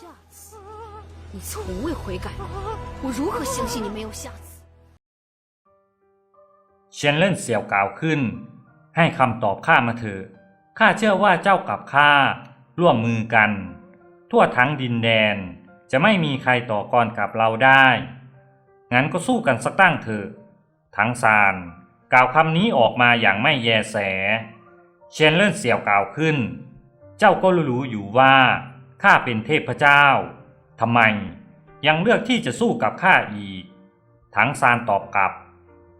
下次，你从未悔改过，我如何相信你没有下次？ เชนเล่นเสี่ยวกล่าวขึ้น ให้คำตอบข้ามาเถอะข้าเชื่อว่าเจ้ากับข้าร่วมมือกัน ทั่วทั้งดินแดน จะไม่มีใครต่อกรกับเราได้ งั้นก็สู้กันสักตั้งเถอะทั้งซานกล่าวคำนี้ออกมาอย่างไม่แยแส เชนเล่นเสี่ยวกล่าวขึ้น เจ้าก็รู้อยู่ว่า ข้าเป็นเทพเจ้าทำไมยังเลือกที่จะสู้กับข้าอีก ทั้งซานตอบกลับ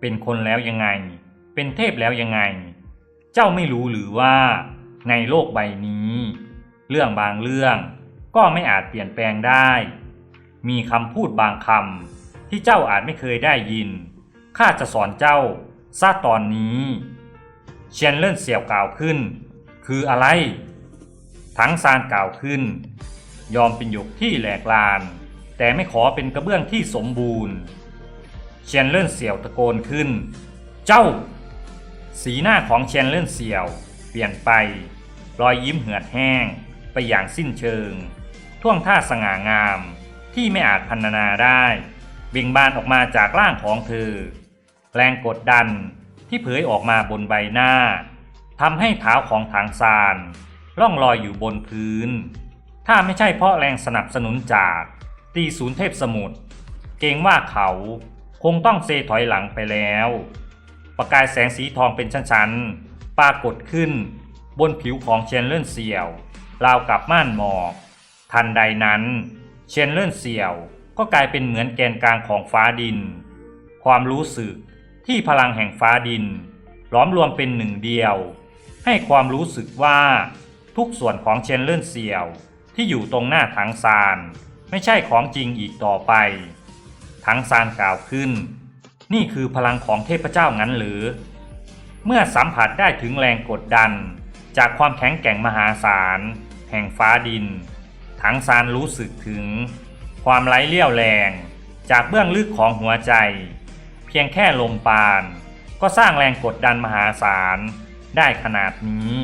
เป็นคนแล้วยังไง เป็นเทพแล้วยังไง เจ้าไม่รู้หรือว่า ในโลกใบนี้ เรื่องบางเรื่องก็ไม่อาจเปลี่ยนแปลงได้ มีคำพูดบางคำที่เจ้าอาจไม่เคยได้ยิน ข้าจะสอนเจ้าซะตอนนี้ เชียนเล่นเสี่ยวกล่าวขึ้น คืออะไร ทั้งซานกล่าวขึ้น ยอมเป็นหยกที่แหลกลาน แต่ไม่ขอเป็นกระเบื้องที่สมบูรณ์เชียนเลิ่นเสี่ยวตะโกนขึ้น เจ้า สีหน้าของเชียนเลิ่นเสี่ยว เปลี่ยนไป รอยยิ้มเหือดแห้ง ไปอย่างสิ้นเชิง ท่วงท่าสง่างามที่ไม่อาจพรรณนาได้เบ่งบานออกมาจากร่างของเธอ แรงกดดันที่เผยออกมาบนใบหน้าทำให้เท้าของทางซาน ล่องลอยอยู่บนพื้น ถ้าไม่ใช่เพราะแรงสนับสนุนจากตีศูนย์เทพสมุทรเกรงว่าเขาคงต้องเซถอยหลังไปแล้ว ประกายแสงสีทองเป็นชั้นๆ ปรากฏขึ้นบนผิวของเชนเลื่อนเสี่ยวราวกับม่านหมอก ทันใดนั้น เชนเลื่อนเสี่ยวก็กลายเป็นเหมือนแกนกลางของฟ้าดิน ความรู้สึกที่พลังแห่งฟ้าดินล้อมรวมเป็นหนึ่งเดียว ให้ความรู้สึกว่า ทุกส่วนของเชนเลื่อนเสี่ยว ที่อยู่ตรงหน้าถังซาน ไม่ใช่ของจริงอีกต่อไปทั้งซานกล่าวขึ้น นี่คือพลังของเทพเจ้างั้นหรือ เมื่อสัมผัสได้ถึงแรงกดดัน จากความแข็งแกร่งมหาศาล แห่งฟ้าดินทั้งซานรู้สึกถึง ความไร้เลี่ยวแรง จากเบื้องลึกของหัวใจ เพียงแค่ลมปาน ก็สร้างแรงกดดันมหาศาลได้ขนาดนี้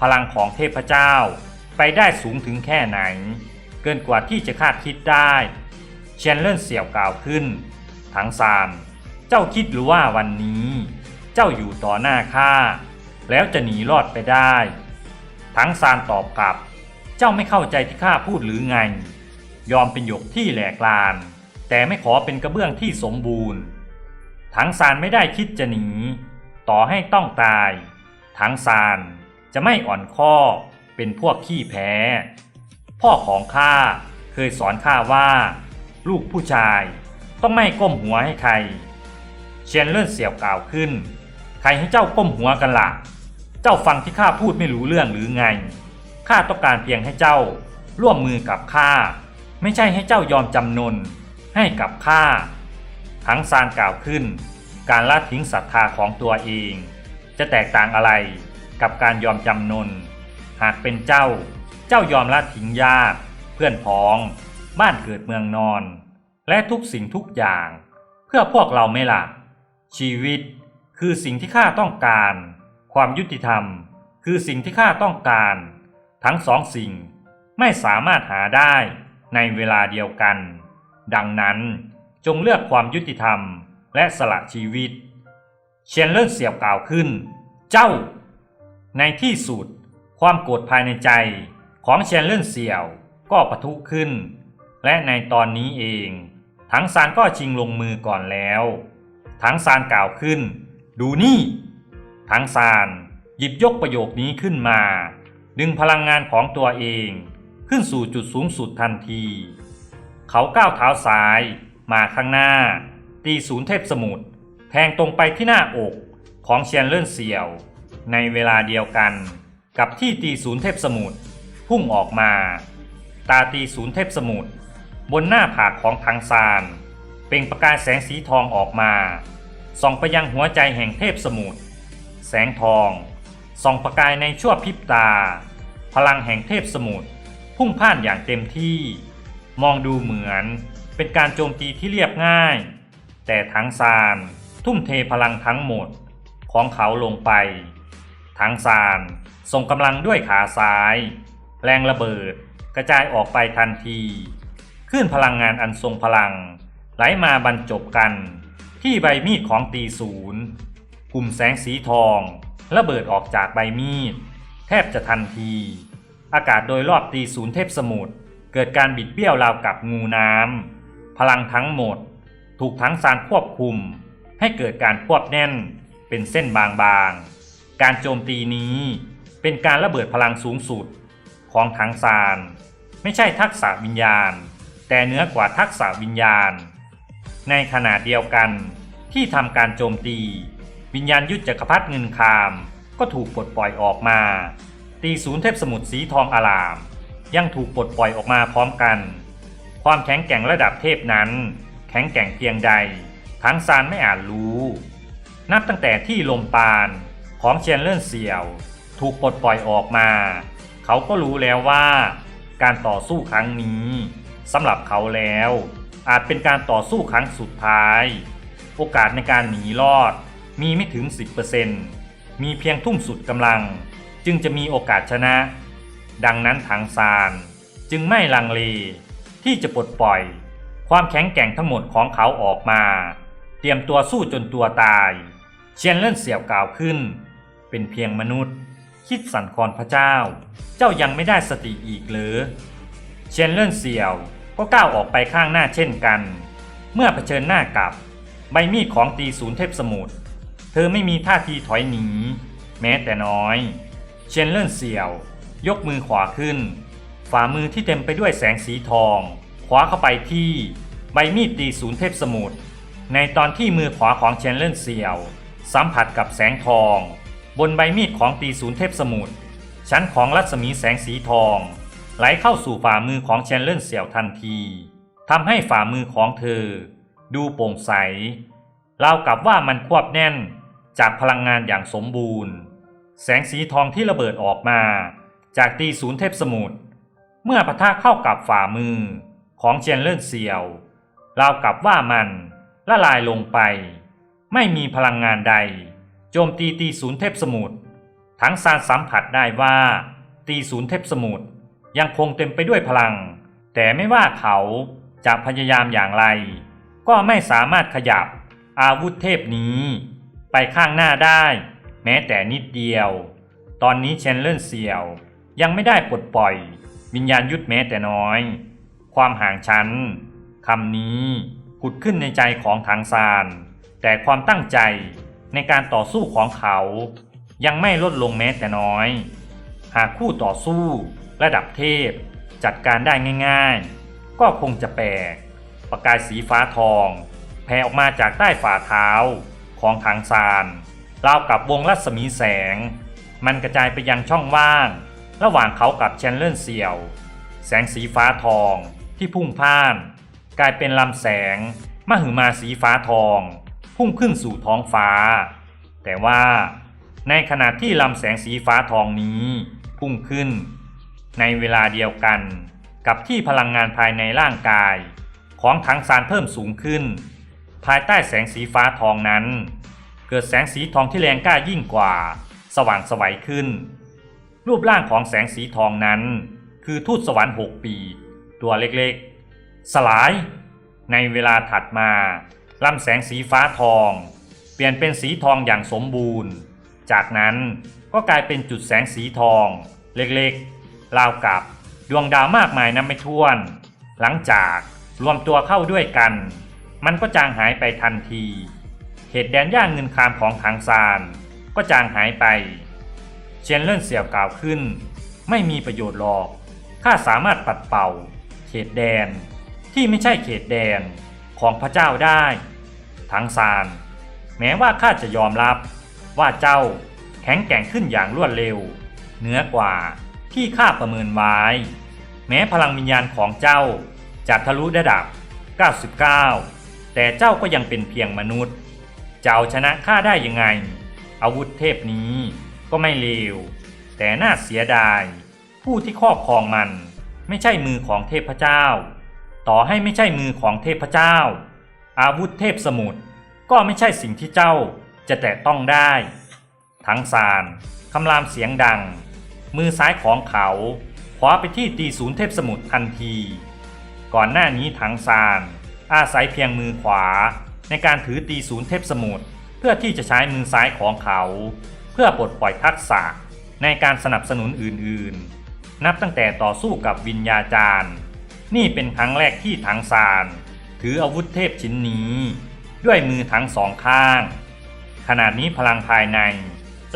พลังของเทพเจ้าไปได้สูงถึงแค่ไหน เกินกว่าที่จะคาดคิดได้เชนเลิ่นเสี่ยวกล่าวขึ้น ทั้งซานเจ้าคิดหรือว่าวันนี้ เจ้าอยู่ต่อหน้าข้าแล้วจะหนีรอดไปได้ ทั้งซานตอบกลับ เจ้าไม่เข้าใจที่ข้าพูดหรือไง ยอมเป็นหยกที่แหลกลาน แต่ไม่ขอเป็นกระเบื้องที่สมบูรณ์ ทั้งซานไม่ได้คิดจะหนี ต่อให้ต้องตาย ทั้งซาน จะไม่อ่อนข้อเป็นพวกขี้แพ้ พ่อของข้าเคยสอนข้าว่า ลูกผู้ชายต้องไม่ก้มหัวให้ใคร เชียนเลื่อนเสี่ยวกล่าวขึ้น ใครให้เจ้าก้มหัวกันละ่ะ เจ้าฟังที่ข้าพูดไม่รู้เรื่องหรือไง ข้าต้องการเพียงให้เจ้าร่วมมือกับข้า ไม่ใช่ให้เจ้ายอมจำนนให้กับข้าทั้งซานกล่าวขึ้น การละทิ้งศรัทธาของตัวเอง จะแตกต่างอะไร กับการยอมจำนน หากเป็นเจ้า เจ้ายอมละทิ้งญาติเพื่อนพ้อง บ้านเกิดเมืองนอน และทุกสิ่งทุกอย่าง เพื่อพวกเราไม่ล่ะ ชีวิตคือสิ่งที่ข้าต้องการ ความยุติธรรม คือสิ่งที่ข้าต้องการ ทั้งสองสิ่งไม่สามารถหาได้ในเวลาเดียวกัน ดังนั้นจงเลือกความยุติธรรมและสละชีวิต เชียนเลิ่นเสียบกล่าวขึ้น เจ้า ในที่สุด ความโกรธภายในใจของเชียนเลิ่นเสี่ยวก็ปะทุขึ้น และในตอนนี้เองทั้งซานก็ชิงลงมือก่อนแล้วทั้งซานกล่าวขึ้น ดูนี่ทั้งซานหยิบยกประโยคนี้ขึ้นมา ดึงพลังงานของตัวเองขึ้นสู่จุดสูงสุดทันที เขาก้าวเท้าซ้ายมาข้างหน้า ตีศูนย์เทพสมุทรแทงตรงไปที่หน้าอกของเชียนเลื่อนเสี่ยว ในเวลาเดียวกัน กับที่ตีศูนย์เทพสมุทรพุ่งออกมา ตาตีศูนย์เทพสมุทรบนหน้าผากของทางซานเปล่งประกายแสงสีทองออกมา ส่องไปยังหัวใจแห่งเทพสมุทรแสงทอง ส่องประกายในชั่วพริบตา พลังแห่งเทพสมุทรพุ่งพ่านอย่างเต็มที่ มองดูเหมือนเป็นการโจมตีที่เรียบง่าย แต่ทั้งซานทุ่มเทพลังทั้งหมดของเขาลงไป ทั้งซานส่งกำลังด้วยขาซ้าย แรงระเบิดกระจายออกไปทันทีคลื่นพลังงานอันทรงพลัง ไหลมาบรรจบกัน ที่ใบมีดของตีศูนย์กลุ่มแสงสีทองระเบิดออกจากใบมีด แทบจะทันที อากาศโดยรอบตีศูนย์เทพสมุทรเกิดการบิดเบี้ยวราวกับงูน้ำพลังทั้งหมด ถูกทั้งสารควบคุม ให้เกิดการควบแน่นเป็นเส้นบางๆ การโจมตีนี้เป็นการระเบิดพลังสูงสุดของถังซาน ไม่ใช่ทักษะวิญญาณ แต่เหนือกว่าทักษะวิญญาณ ในขณะเดียวกันที่ทำการโจมตี วิญญาณยุทธจักรพรรดิเงินคามก็ถูกปลดปล่อยออกมา ตีศูนย์เทพสมุทรสีทองอาลาม ยังถูกปลดปล่อยออกมาพร้อมกัน ความแข็งแกร่งระดับเทพนั้น แข็งแกร่งเพียงใดทั้งซานไม่อาจรู้ นับตั้งแต่ที่ลมปาน ของเชียนเลื่อนเสี่ยว ถูกปลดปล่อยออกมา เขาก็รู้แล้วว่า การต่อสู้ครั้งนี้สำหรับเขาแล้ว อาจเป็นการต่อสู้ครั้งสุดท้าย โอกาสในการหนีรอดมีไม่ถึง 10%มีเพียงทุ่มสุดกำลัง จึงจะมีโอกาสชนะ ดังนั้นถังซานจึงไม่ลังเลที่จะปลดปล่อย ความแข็งแกร่งทั้งหมดของเขาออกมา เตรียมตัวสู้จนตัวตาย เชียนเล่นเสี่ยวกล่าวขึ้น เป็นเพียงมนุษย์ คิดสั่นคลอนพระเจ้า เจ้ายังไม่ได้สติอีกหรือเชนเล่นเสี่ยวก็ก้าวออกไปข้างหน้าเช่นกัน เมื่อเผชิญหน้ากับใบมีดของตีศูนย์เทพสมุทรเธอไม่มีท่าทีถอยหนี แม้แต่น้อย เชนเล่นเสี่ยว ยกมือขวาขึ้น ฝ่ามือที่เต็มไปด้วยแสงสีทองขวาเข้าไปที่ใบมีดตีศูนย์เทพสมุทรในตอนที่มือขวาของเชนเล่นเสี่ยว สัมผัสกับแสงทอง บนใบมีดของตีศูนย์เทพสมุทรชั้นของรัศมีแสงสีทอง ไหลเข้าสู่ฝ่ามือของเชนเล่นเสี่ยวทันทีทำให้ฝ่ามือของเธอ ดูโปร่งใสราวกับว่ามันควบแน่นจากพลังงานอย่างสมบูรณ์ แสงสีทองที่ระเบิดออกมา จากตีศูนย์เทพสมุทรเมื่อปะทะเข้ากับฝ่ามือของเชนเล่นเสี่ยวราวกับว่ามันละลายลงไป ไม่มีพลังงานใด โจมตีตีศูนย์เทพสมุทรทั้งซานสัมผัสได้ว่า ตีศูนย์เทพสมุทรยังคงเต็มไปด้วยพลัง แต่ไม่ว่าเขาจะพยายามอย่างไร ก็ไม่สามารถขยับอาวุธเทพนี้ ไปข้างหน้าได้ แม้แต่นิดเดียว ตอนนี้เชนเล่นเสี่ยว ยังไม่ได้ปลดปล่อย วิญญาณยุทธแม้แต่น้อย ความห่างชั้นคำนี้ผุดขึ้นในใจของทางซาน แต่ความตั้งใจ ในการต่อสู้ของเขา ยังไม่ลดลงแม้แต่น้อย หากคู่ต่อสู้ระดับเทพ จัดการได้ง่ายๆ ก็คงจะแปลก ประกายสีฟ้าทอง แผ่ออกมาจากใต้ฝ่าเท้าของทางซานราวกับวงรัศมีแสง มันกระจายไปยังช่องว่าง ระหว่างเขากับเชนเลนเซียว แสงสีฟ้าทองที่พุ่งพ่าน กลายเป็นลำแสงมหึมาสีฟ้าทอง พุ่งขึ้นสู่ท้องฟ้า แต่ว่าในขณะที่ลำแสงสีฟ้าทองนี้พุ่งขึ้น ในเวลาเดียวกันกับที่พลังงานภายในร่างกาย ของถังซานเพิ่มสูงขึ้น ภายใต้แสงสีฟ้าทองนั้น เกิดแสงสีทองที่แรงกล้ายิ่งกว่า สว่างไสวัยขึ้น รูปร่างของแสงสีทองนั้น คือทูตสวรรค์หกปี ตัวเล็กๆ สลาย ในเวลาถัดมา ลำแสงสีฟ้าทอง เปลี่ยนเป็นสีทองอย่างสมบูรณ์ จากนั้นก็กลายเป็นจุดแสงสีทอง เล็กๆราวกับดวงดาวมากมายนับไม่ถ้วน หลังจากรวมตัวเข้าด้วยกัน มันก็จางหายไปทันที เขตแดนย่างเงินคามของทางซาน ก็จางหายไป เชนเล่นเสี่ยวกล่าวขึ้น ไม่มีประโยชน์หรอก ข้าสามารถปัดเป่า เขตแดนที่ไม่ใช่เขตแดน ของพระเจ้าได้ ทั้งซาน แม้ว่าข้าจะยอมรับว่าเจ้าแข็งแกร่งขึ้นอย่างรวดเร็ว เหนือกว่าที่ข้าประเมินไว้ แม้พลังวิญญาณของเจ้าจะทะลุระดับ 99 แต่เจ้าก็ยังเป็นเพียงมนุษย์ เจะเอาชนะข้าได้ยังไง อาวุธเทพนี้ก็ไม่เลว แต่น่าเสียดาย ผู้ที่ครอบครองมันไม่ใช่มือของเทพเจ้า ต่อให้ไม่ใช่มือของเทพเจ้า อาวุธเทพสมุทรก็ไม่ใช่สิ่งที่เจ้าจะแตะต้องได้ ทั้งซานคำรามเสียงดัง มือซ้ายของเขาขวาไปที่ตีศูนย์เทพสมุทรทันที ก่อนหน้านี้ถังซานอาศัยเพียงมือขวา ในการถือตีศูนย์เทพสมุทรเพื่อที่จะใช้มือซ้ายของเขา เพื่อปลดปล่อยทักษะในการสนับสนุนอื่นๆ นับตั้งแต่ต่อสู้กับวิญญาจารย์ นี่เป็นครั้งแรกที่ถังซาน ถืออาวุธเทพชิ้นนี้ ด้วยมือทั้งสองข้าง ขนาดนี้พลังภายใน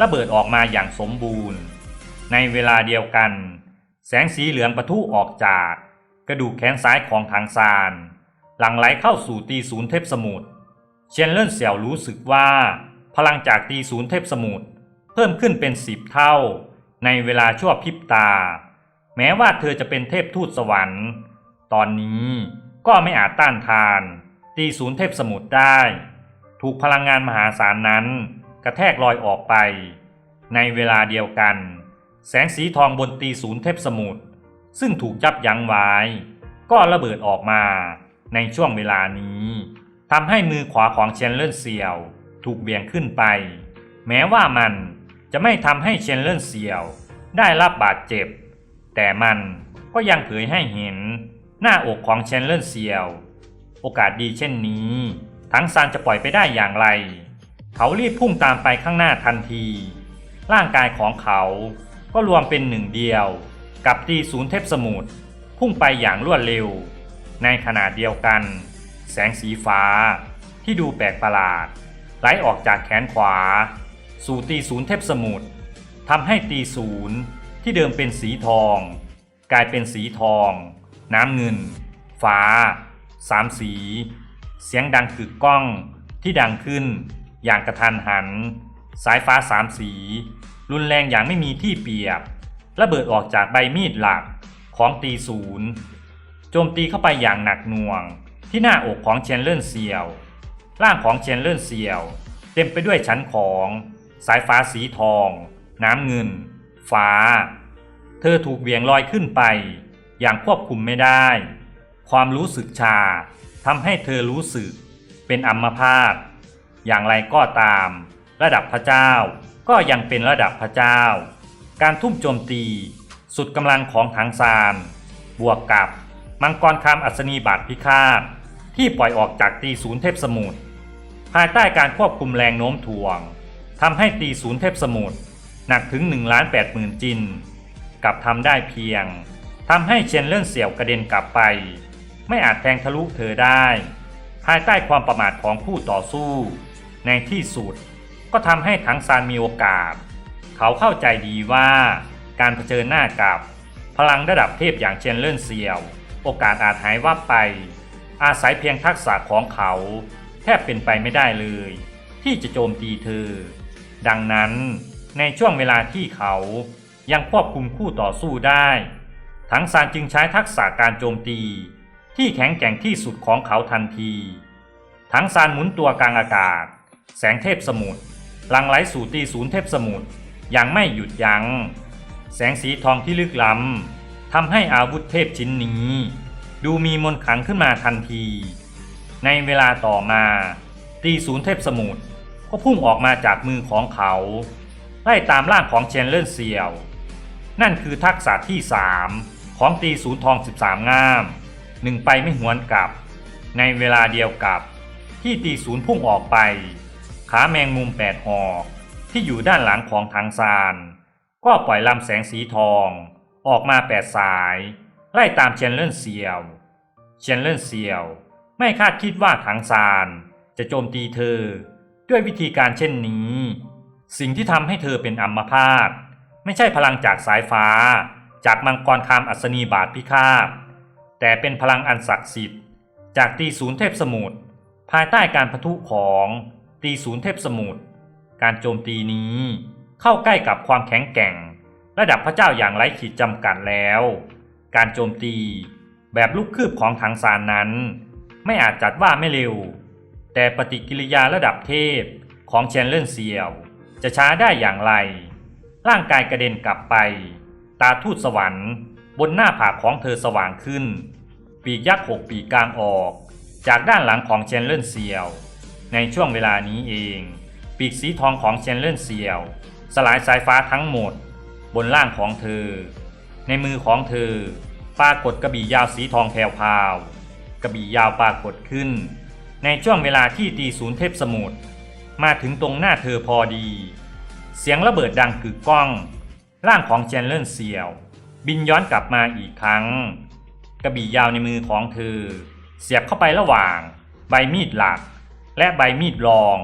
ระเบิดออกมาอย่างสมบูรณ์ ในเวลาเดียวกัน แสงสีเหลืองประทุออกจาก กระดูกแขนซ้ายของทางซาน หลั่งไหลเข้าสู่ตีศูนย์เทพสมุทรเชนเลิ่นเสี่ยวรู้สึกว่า พลังจากตีศูนย์เทพสมุทรเพิ่มขึ้นเป็นสิบเท่า ในเวลาชั่วพริบตา แม้ว่าเธอจะเป็นเทพทูตสวรรค์ ตอนนี้ก็ไม่อาจต้านทาน ตีศูนย์เทพสมุทรได้ ถูกพลังงานมหาศาลนั้น กระแทกลอยออกไป ในเวลาเดียวกัน แสงสีทองบนตีศูนย์เทพสมุทรซึ่งถูกยับยั้งไว้ ก็ระเบิดออกมาในช่วงเวลานี้ทำให้มือขวาของเชนเลนเซียว ถูกเบี่ยงขึ้นไป แม้ว่ามันจะไม่ทำให้เชนเลนเซียว ได้รับบาดเจ็บ แต่มันก็ยังเผยให้เห็น หน้าอกของเชนเลนเซียว โอกาสดีเช่นนี้ ทั้งซานจะปล่อยไปได้อย่างไร เขารีบพุ่งตามไปข้างหน้าทันที ร่างกายของเขาก็รวมเป็นหนึ่งเดียว กับตีศูนย์เทพสมุทรพุ่งไปอย่างรวดเร็ว ในขณะเดียวกัน แสงสีฟ้าที่ดูแปลกประหลาด ไหลออกจากแขนขวา สู่ตีศูนย์เทพสมุทรทำให้ตีศูนย์ที่เดิมเป็นสีทอง กลายเป็นสีทอง น้ำเงิน ฟ้าสามสี เสียงดังกึกก้องที่ดังขึ้น อย่างกระทันหัน สายฟ้าสามสี รุนแรงอย่างไม่มีที่เปรียบ ระเบิดออกจากใบมีดหลักของตีศูนย์โจมตีเข้าไปอย่างหนักหน่วง ที่หน้าอกของเชนเลนเซียวร่างของเชนเลนเซียว เต็มไปด้วยชั้นของ สายฟ้าสีทอง น้ำเงิน ฟ้า เธอถูกเหวี่ยงลอยขึ้นไป อย่างควบคุมไม่ได้ ความรู้สึกชาทำให้เธอรู้สึกเป็นอัมพาตอย่างไรก็ตาม ระดับพระเจ้าก็ยังเป็นระดับพระเจ้า การทุ่มโจมตีสุดกำลังของถังซาน บวกกับมังกรคำอัศนีบาทพิฆาต ที่ปล่อยออกจากตีศูนย์เทพสมุทรภายใต้การควบคุมแรงโน้มถ่วงทำให้ตีศูนย์เทพสมุทรหนักถึง1ล้าน8หมื่นจิน กับทำได้เพียง ทำให้เชนเลื่อนเสี่ยวกระเด็นกลับไป ไม่อาจแทงทะลุเธอได้ ภายใต้ความประมาทของผู้ต่อสู้ ในที่สุดก็ทำให้ถังซานมีโอกาส เขาเข้าใจดีว่าการเผชิญหน้ากับ พลังระดับเทพอย่างเชนเลื่อนเซียว โอกาสอาจหายวับไป อาศัยเพียงทักษะของเขา แทบเป็นไปไม่ได้เลย ที่จะโจมตีเธอ ดังนั้นในช่วงเวลาที่เขายังควบคุมคู่ต่อสู้ได้ ถังซานจึงใช้ทักษะการโจมตี ที่แข็งแกร่งที่สุดของเขาทันทีถังซานหมุนตัวกลางอากาศ แสงเทพสมุทรลังไหลสู่ตีศูนย์เทพสมุทรอย่างไม่หยุดยัง้ง แสงสีทองที่ลึกล้ำทำให้อาวุธเทพชิ้นนี้ ดูมีมนขังขึ้นมาทันที ในเวลาต่อมา ตีศูนย์เทพสมุทรก็พุ่งออกมาจากมือของเขาไล่ตามร่างของเชนเลนเซียว นั่นคือทักษะที่สาม ของตีศูนย์ทอง 13ง่ามหนึ่งไปไม่หวนกลับ ในเวลาเดียวกับ ที่ตีศูนย์พุ่งออกไป ขาแมงมุมแปดหอกที่อยู่ด้านหลังของทางซาน ก็ปล่อยลำแสงสีทอง ออกมาแปดสาย ไล่ตามเชนเลนเซียว เชนเลนเซียว ไม่คาดคิดว่าทางซาน จะโจมตีเธอ ด้วยวิธีการเช่นนี้ สิ่งที่ทำให้เธอเป็นอัมพาตไม่ใช่พลังจากสายฟ้า จากมังกรคามอัศนีบาทพิฆาตแต่เป็นพลังอันศักดิ์สิทธิ์ จากตีศูนย์เทพสมุทรภายใต้การพทุของตีศูนย์เทพสมุทรการโจมตีนี้เข้าใกล้กับความแข็งแกร่ง ระดับพระเจ้าอย่างไร้ขีดจำกัดแล้ว การโจมตีแบบลูกคืบของถังซานนั้น ไม่อาจจัดว่าไม่เร็ว แต่ปฏิกิริยาระดับเทพของเชนเลนเซียว จะช้าได้อย่างไร ร่างกายกระเด็นกลับไป ตาทูตสวรรค์ บนหน้าผากของเธอสว่างขึ้น ปีกยักษ์หกปีกกลางออก จากด้านหลังของเชนเลนเซียว ในช่วงเวลานี้เอง ปีกสีทองของเชนเลนเซียว สลายสายฟ้าทั้งหมด บนล่างของเธอ ในมือของเธอ ปรากฏกระบี่ยาวสีทองแผ่วพาวกระบี่ยาวปรากฏขึ้น ในช่วงเวลาที่ตีศูนย์เทพสมุทรมาถึงตรงหน้าเธอพอดี เสียงระเบิดดังกึกก้อง ร่างของเจนเลนเซียว บินย้อนกลับมาอีกครั้ง กระบี่ยาวในมือของเธอ เสียบเข้าไประหว่าง ใบมีดหลัก และใบมีดรอง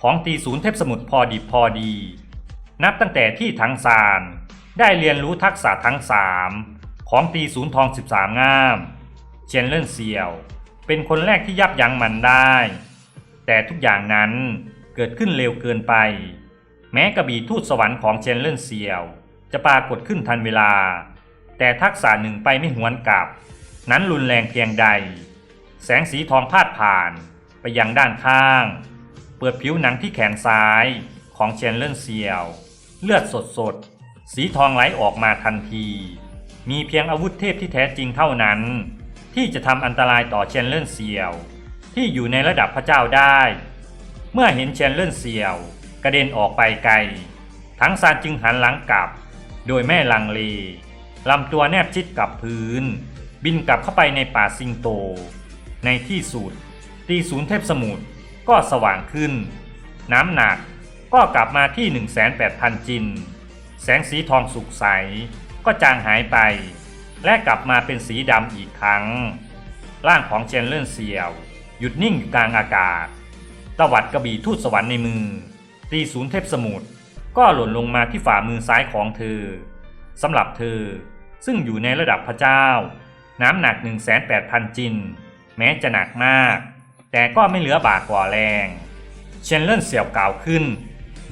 ของตีศูนย์เทพสมุทรพอดิบพอดี นับตั้งแต่ที่ทั้งซานได้เรียนรู้ทักษะทั้งสามของตีศูนย์ทอง 13 ง่ามเชนเลนเซียว เป็นคนแรกที่ยับยั้งมันได้ แต่ทุกอย่างนั้นเกิดขึ้นเร็วเกินไป แม้กระบี่ทูตสวรรค์ของเชนเลนเซียว จะปรากฏขึ้นทันเวลา แต่ทักษะหนึ่งไปไม่หวนกลับ นั้นรุนแรงเพียงใด แสงสีทองพาดผ่านไปยังด้านข้าง เปิดผิวหนังที่แขนซ้ายของเชนเลนเซียว เลือดสดสดๆสีทองไหลออกมาทันที มีเพียงอาวุธเทพที่แท้จริงเท่านั้น ที่จะทำอันตรายต่อเชนเลนเซียว ที่อยู่ในระดับพระเจ้าได้ เมื่อเห็นเชนเลนเซียว กระเด็นออกไปไกล ทั้งซานจึงหันหลังกลับ โดยแม่ลังเลลำตัวแนบชิดกับพื้น บินกลับเข้าไปในป่าสิงโต ในที่สุดตีศูนย์เทพสมุทรก็สว่างขึ้น น้ำหนักก็กลับมาที่ 1,800จิน แสงสีทองสุกใส ก็จางหายไป และกลับมาเป็นสีดำอีกครั้ง ร่างของเจนเลนเซียว หยุดนิ่งอยู่กลางอากาศ ตวัดกระบี่ทูตสวรรค์ในมือ ตีศูนย์เทพสมุทร ก็หล่นลงมาที่ฝ่ามือซ้ายของเธอสำหรับเธอ ซึ่งอยู่ในระดับพระเจ้า น้ำหนัก 1,800 จิน แม้จะหนักมาก แต่ก็ไม่เหลือบากกว่าแรงเชนเลนเสี่ยวกล่าวขึ้น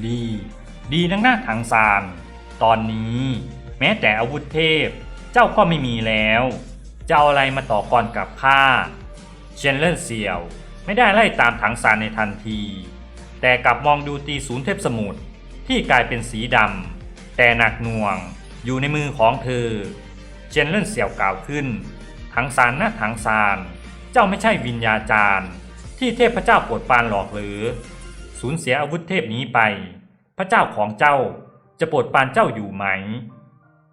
ดี ดีนักหน้าทางซานตอนนี้ แม้แต่อาวุธเทพ เจ้าก็ไม่มีแล้วจะเอาอะไรมาต่อกรกับข้าเชนเลนเซียว ไม่ได้ไล่ตามถังซานในทันที แต่กลับมองดูตีศูนย์เทพสมุทร ที่กลายเป็นสีดำแต่หนักหน่วงอยู่ในมือของเธอเชนเลนเสี่ยวกล่าวขึ้น ถังซานนะถังซาน เจ้าไม่ใช่วิญญาจารย์ที่เทพเจ้าโปรดปานหลอกหรือ สูญเสียอาวุธเทพนี้ไป พระเจ้าของเจ้าจะโปรดปานเจ้าอยู่ไหม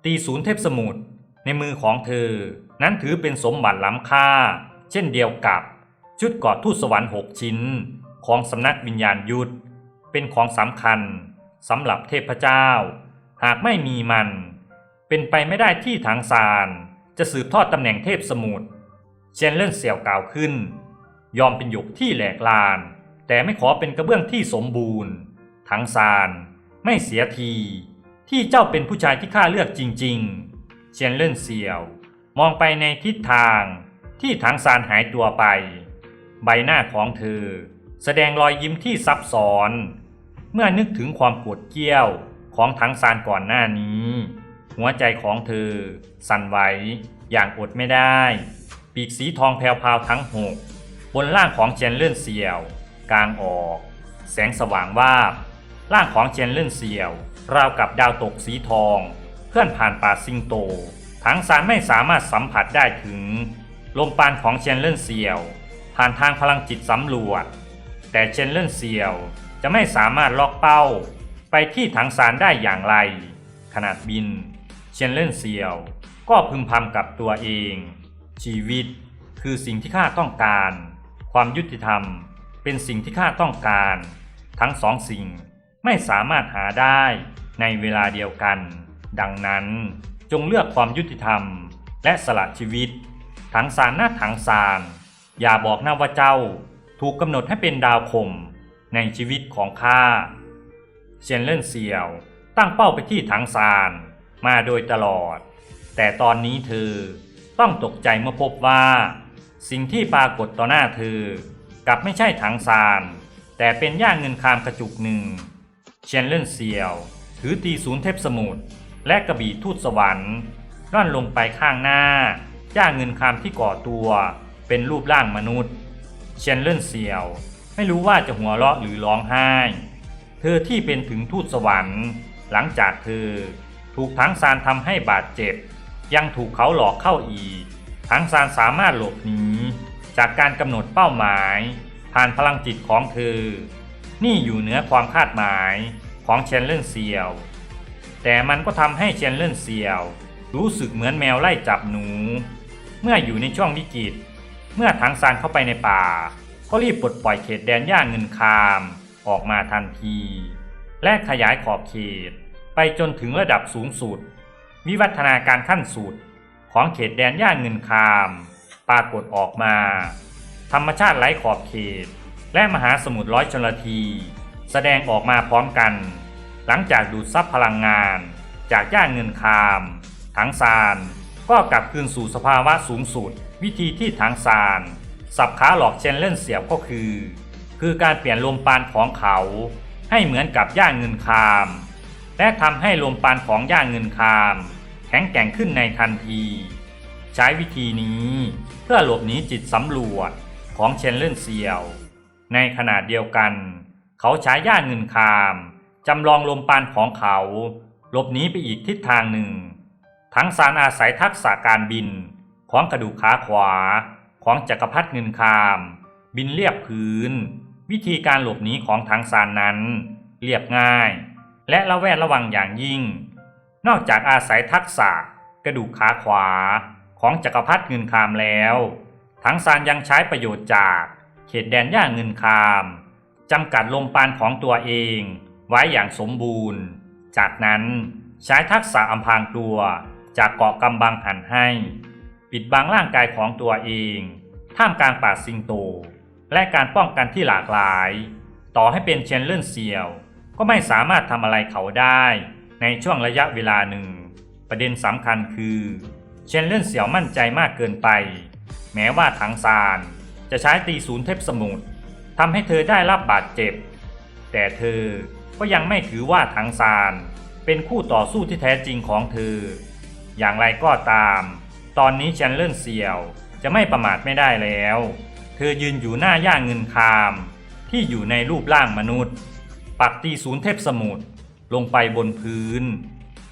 ตีศูนย์เทพสมุทรในมือของเธอ นั้นถือเป็นสมบัติล้ำค่า เช่นเดียวกับชุดกราะทูตสวรรค์หกชิ้น ของสำนักวิญญาณยุทธเป็นของสำคัญ สำหรับเทพเจ้า หากไม่มีมัน เป็นไปไม่ได้ที่ทางซานจะสืบทอดตำแหน่งเทพสมุทรเชนเลนเสี่ยวกล่าวขึ้น ยอมเป็นหยกที่แหลกลาน แต่ไม่ขอเป็นกระเบื้องที่สมบูรณ์ทั้งซานไม่เสียที ที่เจ้าเป็นผู้ชายที่ข้าเลือกจริง ๆ เชนเล่นเซียว มองไปในทิศทางที่ถังซานหายตัวไป ใบหน้าของเธอ แสดงรอยยิ้มที่ซับซ้อน เมื่อนึกถึงความโกรธเกี้ยวของถังซานก่อนหน้านี้ หัวใจของเธอ สั่นไหวอย่างอดไม่ได้ ปีกสีทองแผ่วๆทั้งหกบนร่างของเจนเลื่อนเสียว กลางออก แสงสว่างวาบร่างของเจนเลื่อนเสียว ราวกับดาวตกสีทอง เคลื่อนผ่านป่าซิงโตทั้งสารไม่สามารถสัมผัสได้ถึง ลมปานของเจนเลื่อนเสียว ผ่านทางพลังจิตสำรวจ แต่เจนเลื่อนเสียว จะไม่สามารถล็อกเป้าไปที่ถังสารได้อย่างไร ขนาดบิน เชนเล่นเซียว ก็พึมพำกับตัวเอง ชีวิตคือสิ่งที่ข้าต้องการ ความยุติธรรมเป็นสิ่งที่ข้าต้องการ ทั้งสองสิ่งไม่สามารถหาได้ในเวลาเดียวกัน ดังนั้นจงเลือกความยุติธรรม และสละชีวิต ถังสารหน้าถังสาร อย่าบอกนะว่าเจ้า ถูกกำหนดให้เป็นดาวคม ในชีวิตของข้าเชนเล่นเซียว ตั้งเป้าไปที่ถังซานมาโดยตลอด แต่ตอนนี้เธอต้องตกใจเมื่อพบว่า สิ่งที่ปรากฏต่อหน้าเธอกลับไม่ใช่ถังซาน แต่เป็นย่างเงินคามกระจุกหนึ่งเชนเล่นเซียว ถือตีศูนย์เทพสมุทรและกระบี่ทูตสวรรค์ร่อนลงไปข้างหน้าย่างเงินคามที่ก่อตัวเป็นรูปร่างมนุษย์เชนเล่นเซียว ไม่รู้ว่าจะหัวเราะหรือร้องไห้ เธอที่เป็นถึงทูตสวรรค์ หลังจากเธอ ถูกทั้งซานทำให้บาดเจ็บ ยังถูกเขาหลอกเข้าอีก ทั้งซานสามารถหลบหนีจากการกำหนดเป้าหมาย ผ่านพลังจิตของเธอ นี่อยู่เหนือความคาดหมายของเชนเลนเซียว แต่มันก็ทำให้เชนเลนเซียว รู้สึกเหมือนแมวไล่จับหนู เมื่ออยู่ในช่วงวิกฤต เมื่อถังซานเข้าไปในป่า ก็รีบปลดปล่อยเขตแดนย่าเงินคามออกมาทันที และขยายขอบเขต ไปจนถึงระดับสูงสุด วิวัฒนาการขั้นสุด ของเขตแดนย่าเงินคาม ปรากฏออกมา ธรรมชาติไร้ขอบเขต และมหาสมุทรร้อยชนละที แสดงออกมาพร้อมกัน หลังจากดูดซับพลังงาน จากย่าเงินคามถังซานก็กลับคืนสู่สภาวะสูงสุด วิธีที่ถังซาน สับขาหลอกเชนเล่นเสียบก็คือ คือการเปลี่ยนลมปานของเขาให้เหมือนกับย่าเงินคาม และทำให้ลมปานของย่าเงินคาม แข็งแกร่งขึ้นในทันที ใช้วิธีนี้เพื่อหลบหนีจิตสำรวจของเชนเล่นเซียว ในขณะเดียวกัน เขาใช้ย่าเงินคามจำลองลมปานของเขาหลบหนีไปอีกทิศทางหนึ่ง ทั้งสารอาศัยทักษะการบินของกระดูกขาขวา ของจักรพรรดิเงินคาม บินเรียบพื้น วิธีการหลบหนีของทางซานนั้น เรียบง่าย และระแวดระวังอย่างยิ่ง นอกจากอาศัยทักษะ กระดูกขาขวาของจักรพรรดิเงินคามแล้วทั้งซานยังใช้ประโยชน์จากเขตแดนย่าเงินคามจำกัดลมปานของตัวเองไว้อย่างสมบูรณ์ จากนั้นใช้ทักษะอำพรางตัวจากเกาะกำบังหันให้ ปิดบังร่างกายของตัวเอง ท่ามกลางป่าสิงโต และการป้องกันที่หลากหลาย ต่อให้เป็นเชนเลื่อนเซียว ก็ไม่สามารถทำอะไรเขาได้ ในช่วงระยะเวลาหนึ่ง ประเด็นสำคัญคือเชนเลื่อนเสี่ยวมั่นใจมากเกินไป แม้ว่าถังซานจะใช้ตีศูนย์เทพสมุทรทำให้เธอได้รับบาดเจ็บ แต่เธอก็ยังไม่ถือว่าถังซานเป็นคู่ต่อสู้ที่แท้จริงของเธอ อย่างไรก็ตาม ตอนนี้เชนเลื่นเสี่ยว จะไม่ประมาทไม่ได้แล้ว เธอยืนอยู่หน้าย่างเงินคาม ที่อยู่ในรูปร่างมนุษย์ ปักตีศูนย์เทพสมุทรลงไปบนพื้น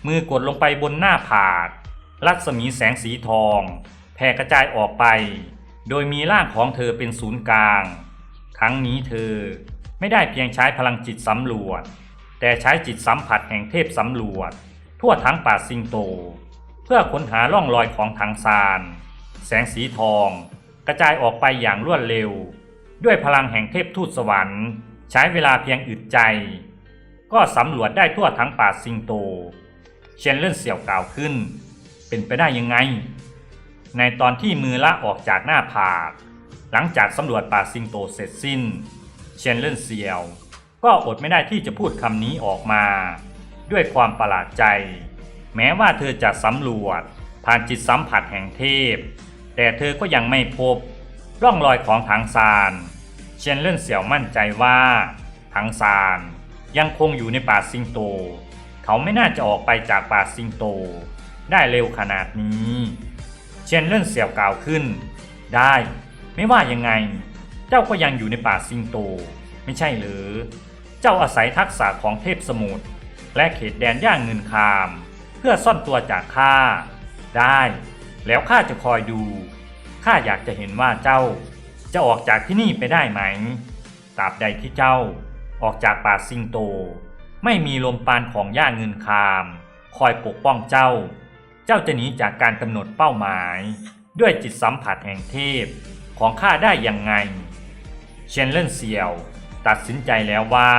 มือกดลงไปบนหน้าผากรัศมีแสงสีทองแผ่กระจายออกไป โดยมีร่างของเธอเป็นศูนย์กลาง ครั้งนี้เธอไม่ได้เพียงใช้พลังจิตสำรวจ แต่ใช้จิตสัมผัสแห่งเทพสำรวจ ทั่วทั้งป่าสิงโต พื่อค้นหาร่องรอยของทางซาน แสงสีทอง กระจายออกไปอย่างรวดเร็ว ด้วยพลังแห่งเทพทูตสวรรค์ ใช้เวลาเพียงอึดใจ ก็สำรวจได้ทั่วทั้งป่าสิงโต เชนเล่นเสี่ยวกล่าวขึ้น เป็นไปได้ยังไง ในตอนที่มือละออกจากหน้าผาก หลังจากสำรวจป่าสิงโตเสร็จสิ้น เชนเล่นเซียว ก็อดไม่ได้ที่จะพูดคำนี้ออกมา ด้วยความประหลาดใจ แม้ว่าเธอจะสำรวจ ผ่านจิตสัมผัสแห่งเทพ แต่เธอก็ยังไม่พบ ร่องรอยของถังซานเชนเล่นเสี่ยวมั่นใจว่าถังซานยังคงอยู่ในป่าสิงโต เขาไม่น่าจะออกไปจากป่าสิงโต ได้เร็วขนาดนี้ เชนเล่นเสี่ยวกล่าวขึ้น ได้ ไม่ว่ายังไง เจ้าก็ยังอยู่ในป่าสิงโต ไม่ใช่หรือ เจ้าอาศัยทักษะของเทพสมุทรและเขตแดนย่างเงินคาม เพื่อซ่อนตัวจากข้าได้ แล้วข้าจะคอยดูข้าอยากจะเห็นว่าเจ้า จะออกจากที่นี่ไปได้ไหมตราบใดที่เจ้าออกจากป่าสิงโต ไม่มีลมปานของย่าเงินคาม คอยปกป้องเจ้า เจ้าจะหนีจากการกำหนดเป้าหมาย ด้วยจิตสัมผัสแห่งเทพของข้าได้อยังไง เชนเล่นเซียว ตัดสินใจแล้วว่า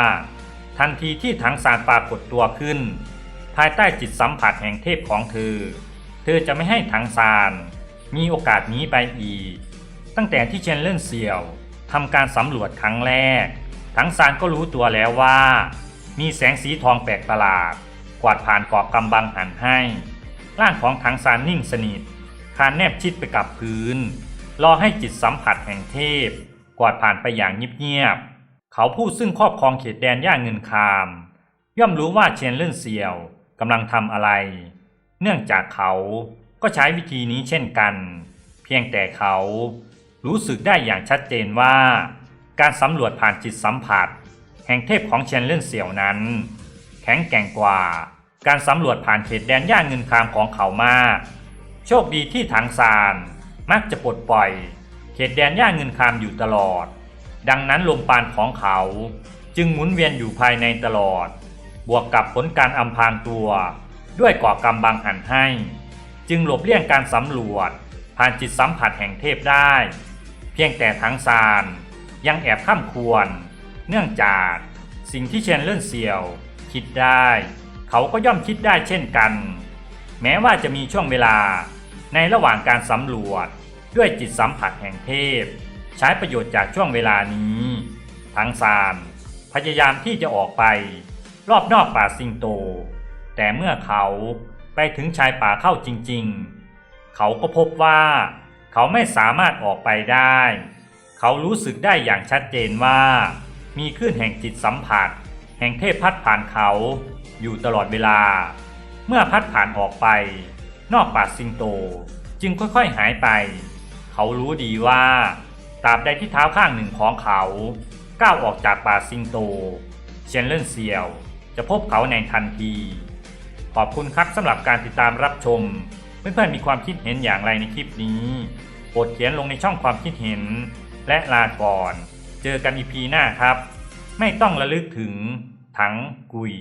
ทันทีที่ถังซานปรากฏตัวขึ้น ภายใต้จิตสัมผัสแห่งเทพของเธอ เธอจะไม่ให้ถังซาน มีโอกาสนี้ไปอีก ตั้งแต่ที่เชนเล่นเซียวทำการสำรวจครั้งแรก ถังซานก็รู้ตัวแล้วว่า มีแสงสีทองแปลกประหลาด กวาดผ่านเกาะกำบังหันให้ ร่างของถังซานนิ่งสนิท คานแนบชิดไปกับพื้น รอให้จิตสัมผัสแห่งเทพ กวาดผ่านไปอย่างเงียบๆ เขาผู้ซึ่งครอบครองเขตแดนย่าเงินคาม ย่อมรู้ว่าเชนเล่นเซียว กำลังทำอะไร เนื่องจากเขาก็ใช้วิธีนี้เช่นกัน เพียงแต่เขารู้สึกได้อย่างชัดเจนว่า การสำรวจผ่านจิตสัมผัส แห่งเทพของเชนเล่นเสี่ยวนั้น แข็งแกร่งกว่า การสำรวจผ่านเขตแดนย่าเงินคามของเขามาก โชคดีที่ถังซานมักจะปลดปล่อย เขตแดนย่าเงินคามอยู่ตลอด ดังนั้นลมปานของเขาจึงหมุนเวียนอยู่ภายในตลอด บวกกับผลการอำพรางตัว ด้วยก่อกรรมบางหันให้ จึงหลบเลี่ยงการสำรวจ ผ่านจิตสัมผัสแห่งเทพได้ เพียงแต่ทั้งซานยังแอบข้ามควร เนื่องจากสิ่งที่เชนเลื่อนเซียว คิดได้ เขาก็ย่อมคิดได้เช่นกัน แม้ว่าจะมีช่วงเวลาในระหว่างการสำรวจด้วยจิตสัมผัสแห่งเทพ ใช้ประโยชน์จากช่วงเวลานี้ ทั้งซานพยายามที่จะออกไป รอบนอกป่าสิงโต แต่เมื่อเขาไปถึงชายป่าเข้าจริงๆ เขาก็พบว่า เขาไม่สามารถออกไปได้ เขารู้สึกได้อย่างชัดเจนว่า มีคลื่นแห่งจิตสัมผัส แห่งเทพพัดผ่านเขาอยู่ตลอดเวลา เมื่อพัดผ่านออกไป นอกป่าสิงโตจึงค่อยๆหายไป เขารู้ดีว่าตราบใดที่เท้าข้างหนึ่งของเขา ก้าวออกจากป่าสิงโตเชนเลนเซียว จะพบเขาในทันที ขอบคุณครับสำหรับการติดตามรับชม เพื่อนๆมีความคิดเห็นอย่างไรในคลิปนี้โปรดเขียนลงในช่องความคิดเห็น และลาก่อน เจอกันอีพีหน้าครับ ไม่ต้องระลึกถึงถังกุย